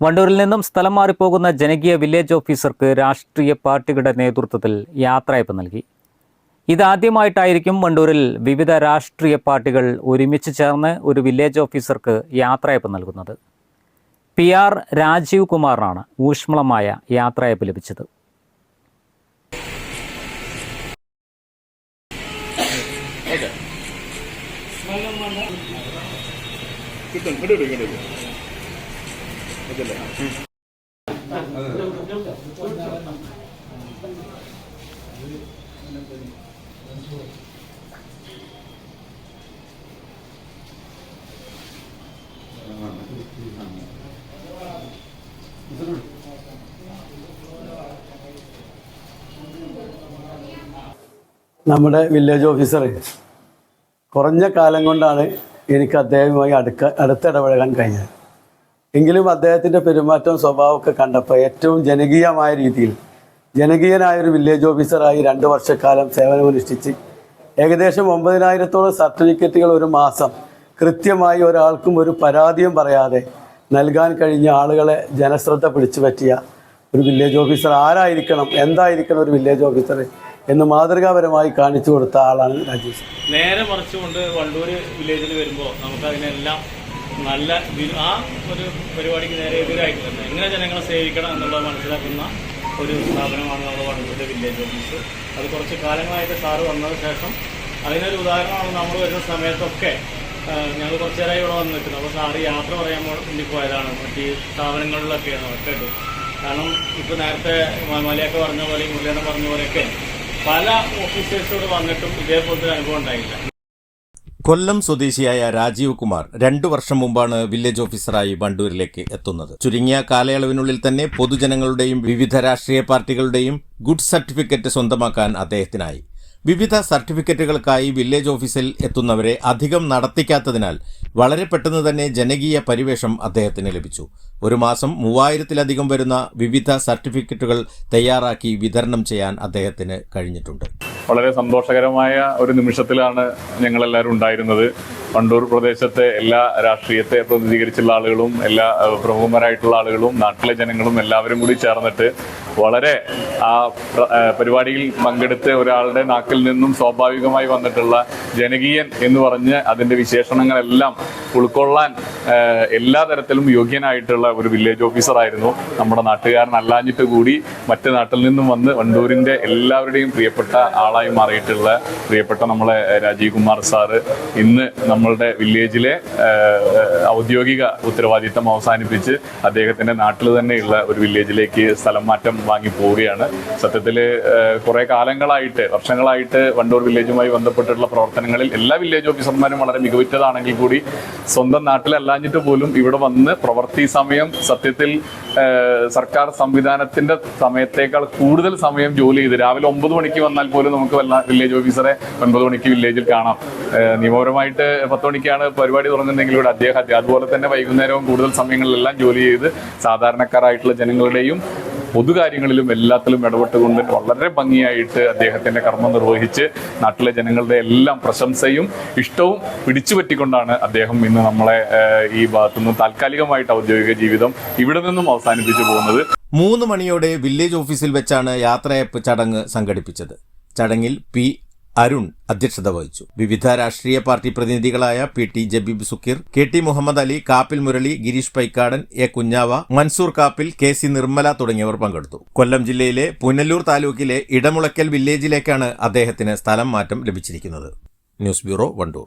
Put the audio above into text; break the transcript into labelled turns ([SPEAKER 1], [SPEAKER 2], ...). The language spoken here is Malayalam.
[SPEAKER 1] വണ്ടൂരിൽ നിന്നും സ്ഥലം മാറിപ്പോകുന്ന ജനകീയ വില്ലേജ് ഓഫീസർക്ക് രാഷ്ട്രീയ പാർട്ടികളുടെ നേതൃത്വത്തിൽ യാത്രയപ്പ് നൽകി ഇതാദ്യമായിട്ടായിരിക്കും വണ്ടൂരിൽ വിവിധ രാഷ്ട്രീയ പാർട്ടികൾ ഒരുമിച്ച് ചേർന്ന് ഒരു വില്ലേജ് ഓഫീസർക്ക് യാത്രയപ്പ് നൽകുന്നത് പി ആർ രാജീവ് കുമാറിനാണ് ഊഷ്മളമായ യാത്രയപ്പ് ലഭിച്ചത്
[SPEAKER 2] നമ്മുടെ വില്ലേജ് ഓഫീസർ കുറഞ്ഞ കാലം കൊണ്ടാണ് എനിക്ക് അദ്ദേഹവുമായി അടുക്ക അടുത്തിടപഴകാൻ കഴിഞ്ഞത്. എങ്കിലും അദ്ദേഹത്തിന്റെ പെരുമാറ്റം സ്വഭാവമൊക്കെ കണ്ടപ്പോൾ ഏറ്റവും ജനകീയമായ രീതിയിൽ ജനകീയനായ ഒരു വില്ലേജ് ഓഫീസറായി രണ്ട് വർഷക്കാലം സേവനമനുഷ്ഠിച്ച് ഏകദേശം ഒമ്പതിനായിരത്തോളം സർട്ടിഫിക്കറ്റുകൾ ഒരു മാസം കൃത്യമായി ഒരാൾക്കും ഒരു പരാതിയും പറയാതെ നൽകാൻ കഴിഞ്ഞ ആളുകളെ ജനശ്രദ്ധ പിടിച്ചു പറ്റിയ ഒരു വില്ലേജ് ഓഫീസർ ആരായിരിക്കണം എന്തായിരിക്കണം ഒരു വില്ലേജ് ഓഫീസർ എന്ന് മാതൃകാപരമായി കാണിച്ചു കൊടുത്ത ആളാണ് രാജേഷ്.
[SPEAKER 3] നേരെ മറിച്ചുകൊണ്ട് വണ്ടൂർ വില്ലേജിൽ വരുമ്പോൾ നമുക്ക് അതിനെല്ലാം നല്ല ആ ഒരു പരിപാടിക്ക് നേരെ എതിരായിട്ട് തന്നെ എങ്ങനെ ജനങ്ങളെ സേവിക്കണം എന്നുള്ളത് മനസ്സിലാക്കുന്ന ഒരു സ്ഥാപനമാണ് നമ്മുടെ വണ്ടൂരിലെ വില്ലേജ് ഓഫീസ് അത് കുറച്ച് കാലങ്ങളായിട്ട് സാറ് വന്നതിന് ശേഷം അതിനൊരു ഉദാഹരണമാണ് നമ്മൾ വരുന്ന സമയത്തൊക്കെ ഞങ്ങൾ കുറച്ച് നേരമായി ഇവിടെ വന്ന് നിൽക്കുന്നത് അപ്പോൾ സാറ് യാത്ര പറയാൻ വേണ്ടി പോയതാണ്. മറ്റ് സ്ഥാപനങ്ങളിലൊക്കെയാണ് ഒക്കെ കാരണം ഇപ്പോൾ നേരത്തെ മലയൊക്കെ പറഞ്ഞ പോലെ മുരളീധരൻ പറഞ്ഞ പോലെയൊക്കെ പല ഓഫീസേഴ്സോട് വന്നിട്ടും ഇതേപോലത്തെ അനുഭവം ഉണ്ടായില്ല.
[SPEAKER 4] കൊല്ലം സ്വദേശിയായ രാജീവ് കുമാർ രണ്ടു വർഷം മുമ്പാണ് വില്ലേജ് ഓഫീസറായി ബണ്ടൂരിലേക്ക് എത്തുന്നത്. ചുരുങ്ങിയ കാലയളവിനുള്ളിൽ തന്നെ പൊതുജനങ്ങളുടെയും വിവിധ രാഷ്ട്രീയ പാർട്ടികളുടെയും ഗുഡ് സർട്ടിഫിക്കറ്റ് സ്വന്തമാക്കാൻ അദ്ദേഹത്തിനായി. വിവിധ സർട്ടിഫിക്കറ്റുകൾക്കായി വില്ലേജ് ഓഫീസിൽ എത്തുന്നവരെ അധികം നടത്തിക്കാത്തതിനാൽ വളരെ പെട്ടെന്ന് തന്നെ ജനകീയ പരിവേഷം അദ്ദേഹത്തിന് ലഭിച്ചു. ഒരു മാസം മൂവായിരത്തിലധികം വരുന്ന വിവിധ സർട്ടിഫിക്കറ്റുകൾ തയ്യാറാക്കി വിതരണം ചെയ്യാൻ അദ്ദേഹത്തിന് കഴിഞ്ഞിട്ടുണ്ട്.
[SPEAKER 5] വളരെ സന്തോഷകരമായ ഒരു നിമിഷത്തിലാണ് ഞങ്ങളെല്ലാവരും ഉണ്ടായിരുന്നത്. വണ്ടൂർ പ്രദേശത്തെ എല്ലാ രാഷ്ട്രീയത്തെ പ്രതിനിധീകരിച്ചുള്ള ആളുകളും എല്ലാ പ്രമുഖന്മാരായിട്ടുള്ള ആളുകളും നാട്ടിലെ ജനങ്ങളും എല്ലാവരും കൂടി ചേർന്നിട്ട് വളരെ ആ പരിപാടിയിൽ പങ്കെടുത്ത് ഒരാളുടെ നാക്കിൽ നിന്നും സ്വാഭാവികമായി വന്നിട്ടുള്ള ജനകീയൻ എന്ന് പറഞ്ഞ് അതിന്റെ വിശേഷണങ്ങളെല്ലാം ഉൾക്കൊള്ളാൻ എല്ലാ തരത്തിലും യോഗ്യനായിട്ടുള്ള ഒരു വില്ലേജ് ഓഫീസറായിരുന്നു നമ്മുടെ നാട്ടുകാരനല്ലാഞ്ഞിട്ട് കൂടി മറ്റു നാട്ടിൽ നിന്നും വന്ന് വണ്ടൂരിന്റെ എല്ലാവരുടെയും പ്രിയപ്പെട്ട ആളായി മാറിയിട്ടുള്ള പ്രിയപ്പെട്ട നമ്മളെ രാജീവ് കുമാർ സാറ് ഇന്ന് നമ്മളുടെ വില്ലേജിലെ ഔദ്യോഗിക ഉത്തരവാദിത്തം അവസാനിപ്പിച്ച് അദ്ദേഹത്തിന്റെ നാട്ടിൽ തന്നെയുള്ള ഒരു വില്ലേജിലേക്ക് സ്ഥലം മാറ്റം വാങ്ങി പോവുകയാണ്. സത്യത്തിൽ കുറേ കാലങ്ങളായിട്ട് വർഷങ്ങളായിട്ട് വണ്ടൂർ വില്ലേജുമായി ബന്ധപ്പെട്ടിട്ടുള്ള പ്രവർത്തനങ്ങളിൽ എല്ലാ വില്ലേജ് ഓഫീസർമാരും വളരെ മികവുറ്റതാണെങ്കിൽ കൂടി സ്വന്തം നാട്ടിലല്ലാഞ്ഞിട്ട് പോലും ഇവിടെ വന്ന് പ്രവൃത്തി സമയം സത്യത്തിൽ സർക്കാർ സംവിധാനത്തിന്റെ സമയത്തേക്കാൾ കൂടുതൽ സമയം ജോലി ചെയ്ത് രാവിലെ ഒമ്പത് മണിക്ക് വന്നാൽ പോലും നമുക്ക് വില്ലേജ് ഓഫീസറെ ഒൻപത് മണിക്ക് വില്ലേജിൽ കാണാം. നിയമപരമായിട്ട് പത്ത് മണിക്കാണ് പരിപാടി തുറന്നിട്ടുണ്ടെങ്കിൽ ഇവിടെ അദ്ദേഹം അതുപോലെ തന്നെ വൈകുന്നേരവും കൂടുതൽ സമയങ്ങളിലെല്ലാം ജോലി ചെയ്ത് സാധാരണക്കാരായിട്ടുള്ള ജനങ്ങളുടെയും പൊതുകാര്യങ്ങളിലും എല്ലാത്തിലും ഇടപെട്ടുകൊണ്ട് വളരെ ഭംഗിയായിട്ട് അദ്ദേഹത്തിന്റെ കർമ്മം നിർവഹിച്ച് നാട്ടിലെ ജനങ്ങളുടെ എല്ലാം പ്രശംസയും ഇഷ്ടവും പിടിച്ചു പറ്റിക്കൊണ്ടാണ് അദ്ദേഹം ഇന്ന് നമ്മളെ ഈ ഭാഗത്തുനിന്ന് താൽക്കാലികമായിട്ട് ഔദ്യോഗിക ജീവിതം ഇവിടെ നിന്നും അവസാനിപ്പിച്ചു പോകുന്നത്.
[SPEAKER 4] മൂന്ന് മണിയോടെ വില്ലേജ് ഓഫീസിൽ വെച്ചാണ് യാത്രയപ്പ് ചടങ്ങ് സംഘടിപ്പിച്ചത്. ചടങ്ങിൽ പി അരുൺ അധ്യക്ഷത വഹിച്ചു. വിവിധ രാഷ്ട്രീയ party പ്രതിനിധികളായ P T Jabeeb Sukeer K T Muhammad Ali Kappil Murali Gireesh Paikkadan A Kunjava Mansoor Kappil K C Nirmala തുടങ്ങിയവർ പങ്കെടുത്തു. കൊല്ലം ജില്ലയിലെ പുനലൂർ താലൂക്കിലെ ഇടമുളയ്ക്കൽ വില്ലേജിലേക്കാണ് അദ്ദേഹത്തിന് സ്ഥലം മാറ്റം ലഭിച്ചിരിക്കുന്നത്. News bureau Wandoor.